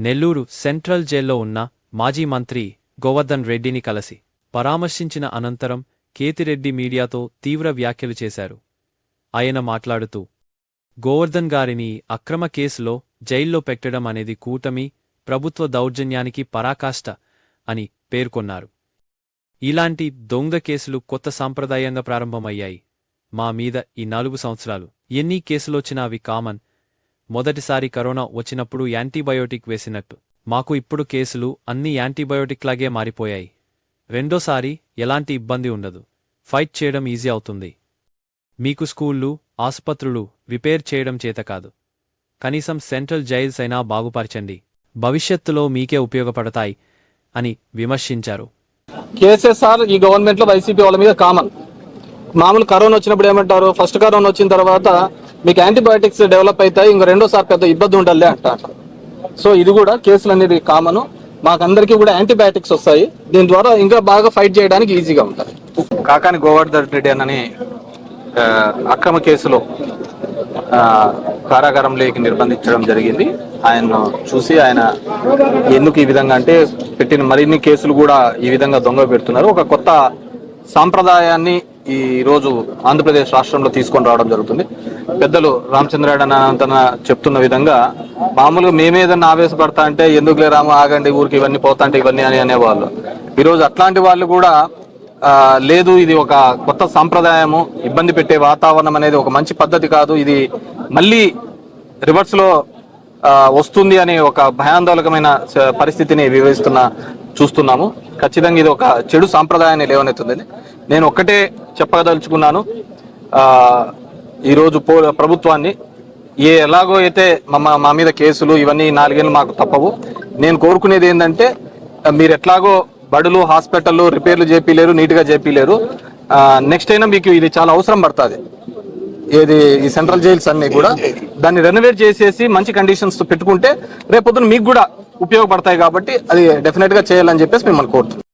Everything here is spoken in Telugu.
నెల్లూరు సెంట్రల్ జైల్లో ఉన్న మాజీ మంత్రి గోవర్ధన్ రెడ్డిని కలిసి పరామర్శించిన అనంతరం కేతిరెడ్డి మీడియాతో తీవ్ర వ్యాఖ్యలు చేశారు. ఆయన మాట్లాడుతూ గోవర్ధన్ గారిని అక్రమ కేసులో జైల్లో పెట్టడం అనేది కూటమి ప్రభుత్వ దౌర్జన్యానికి పరాకాష్ట అని పేర్కొన్నారు. ఇలాంటి దొంగ కేసులు కొత్త సాంప్రదాయంగా ప్రారంభమయ్యాయి. మా మీద ఈ నాలుగు సంవత్సరాలు ఎన్ని కేసులొచ్చినా అవి కామన్. మొదటిసారి కరోనా వచ్చినప్పుడు యాంటీబయోటిక్ వేసినట్టు మాకు ఇప్పుడు కేసులు అన్ని యాంటీబయోటిక్ లాగే మారిపోయాయి. రెండోసారి ఎలాంటి ఇబ్బంది ఉండదు. ఫైట్ చేయడం ఈజీ అవుతుంది. మీకు స్కూళ్ళు ఆసుపత్రులు రిపేర్ చేయడం చేత కాదు. కనీసం సెంట్రల్ జైల్స్ అయినా బాగుపరచండి. భవిష్యత్తులో మీకే ఉపయోగపడతాయి అని విమర్శించారు. కేసీఆర్ ఈ గవర్నమెంట్లో వైసీపీ వాళ్ళ మీద కామన్. మామూలు కరోనా వచ్చినప్పుడు ఏమంటారు? ఫస్ట్ కరోనా వచ్చిన తర్వాత మీకు యాంటీబయాటిక్స్ డెవలప్ అవుతాయి ఇంకో రెండోసారి పెద్ద ఇబ్బంది ఉండాలి అంట. సో ఇది కూడా కేసులు అనేది కామన్. మాకందరికీ కూడా యాంటీబయాటిక్స్ వస్తాయి. దీని ద్వారా ఇంకా బాగా ఫైట్ చేయడానికి ఈజీగా ఉంటుంది. కాకాని గోవర్ధన్ రెడ్డి అని అక్రమ కేసులో కారాగారం కారాగారంలోకి నిర్బంధించడం జరిగింది. ఆయన చూసి ఆయన ఎందుకు ఈ విధంగా అంటే పెట్టిన మరిన్ని కేసులు కూడా ఈ విధంగా దొంగ పెడుతున్నారు. ఒక కొత్త సాంప్రదాయాన్ని ఈ రోజు ఆంధ్రప్రదేశ్ రాష్ట్రంలో తీసుకొని రావడం జరుగుతుంది. పెద్దలు రామచంద్రాడు తన చెప్తున్న విధంగా మామూలుగా మేమేదన్నా ఆవేశపడతా అంటే ఎందుకులే రామ ఆగండి ఊరికి ఇవన్నీ పోతా అంటే ఇవన్నీ అని అనేవాళ్ళు. ఈరోజు అట్లాంటి వాళ్ళు కూడా లేదు ఇది ఒక కొత్త సాంప్రదాయము ఇబ్బంది పెట్టే వాతావరణం అనేది ఒక మంచి పద్ధతి కాదు ఇది మళ్ళీ రివర్స్లో వస్తుంది అనే ఒక భయాందోళకమైన పరిస్థితిని వివరిస్తున్న చూస్తున్నాము. ఖచ్చితంగా ఇది ఒక చెడు సాంప్రదాయాన్ని లేవనెత్తుంది నేను ఒక్కటే చెప్పదలుచుకున్నాను. ఈరోజు పో ప్రభుత్వాన్ని ఏ ఎలాగో అయితే మా మా మీద కేసులు ఇవన్నీ నాలుగేళ్ళు మాకు తప్పవు. నేను కోరుకునేది ఏంటంటే మీరు ఎట్లాగో బడులు హాస్పిటల్ రిపేర్లు చేపిలేరు నీట్గా చేపిలేరు. నెక్స్ట్ అయినా మీకు ఇది చాలా అవసరం పడుతుంది. ఏది ఈ సెంట్రల్ జైల్స్ అన్ని కూడా. దాన్ని రెనోవేట్ చేసేసి మంచి కండిషన్స్తో పెట్టుకుంటే రేపొద్దున మీకు కూడా ఉపయోగపడతాయి కాబట్టి అది డెఫినెట్గా చేయాలని చెప్పేసి మిమ్మల్ని కోరుతున్నాం